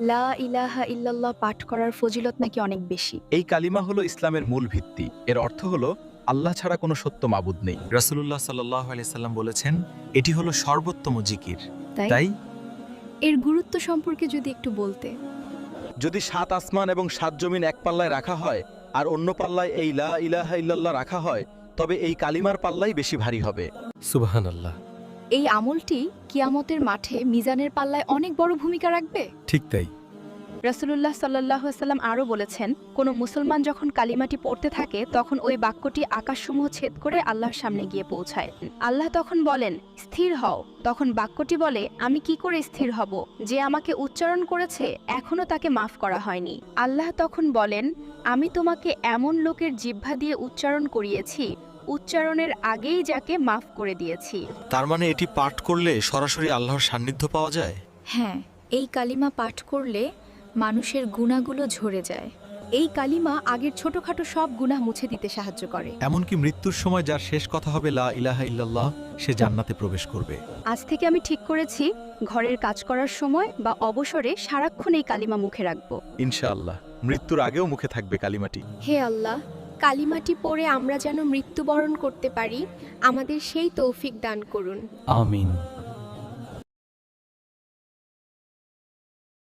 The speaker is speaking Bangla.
লা ইলাহা ইল্লাল্লাহ পাঠ করার ফজিলত নাকি অনেক বেশি? এই কালিমা হলো ইসলামের মূল ভিত্তি। এর অর্থ হলো আল্লাহ ছাড়া কোনো সত্য মাবুদ নেই। রাসূলুল্লাহ সাল্লাল্লাহু আলাইহি সাল্লাম বলেছেন এটি হলো সর্বোত্তম জিকির। তাই? তাই? এর গুরুত্ব সম্পর্কে যদি একটু বলতে। যদি সাত আসমান এবং সাত জমিন এক পাল্লায় রাখা হয় আর অন্য পাল্লায় এই লা ইলাহা ইল্লাল্লাহ রাখা হয় তবে এই কালিমার পাল্লাই বেশি ভারী হবে। সুবহানাল্লাহ। এই আমলটি কিয়ামতের মাঠে মিজানের পাল্লায় অনেক বড় ভূমিকা রাখবে? ঠিক তাই। রাসূলুল্লাহ সাল্লাল্লাহু সাল্লাম আরও বলেছেন কোনো মুসলমান যখন কালিমাটি পড়তে থাকে তখন ওই বাক্যটি আকাশসমূহ ছেদ করে আল্লাহর সামনে গিয়ে পৌঁছায়। আল্লাহ তখন বলেন স্থির হও। তখন বাক্যটি বলে আমি কি করে স্থির হব? যে আমাকে উচ্চারণ করেছে এখনও তাকে মাফ করা হয়নি। আল্লাহ তখন বলেন আমি তোমাকে এমন লোকের জিহ্বা দিয়ে উচ্চারণ করিয়েছি উচ্চারণের আগেই যাকে মাফ করে দিয়েছি। তার মানে এটি পাঠ করলে সরাসরি আল্লাহর সান্নিধ্য পাওয়া যায়? হ্যাঁ এই কালিমা পাঠ করলে মানুষের গুণাগুলো ঝরে যায়। এই কালিমা আগের ছোটখাটো সব গুনাহ মুছে দিতে সাহায্য করে। এমনকি মৃত্যুর সময় যার শেষ কথা হবে লা ইলাহা ইল্লাল্লাহ সে জান্নাতে প্রবেশ করবে। আজ থেকে আমি ঠিক করেছি ঘরের কাজ করার সময় বা অবসরে সারাক্ষণ এই কালিমা মুখে রাখব। ইনশাআল্লাহ মৃত্যুর আগেও মুখে থাকবে কালিমাটি। হে আল্লাহ কালিমাটি পড়ে আমরা যেন মৃত্যুবরণ করতে পারি আমাদের সেই তৌফিক দান করুন। আমিন।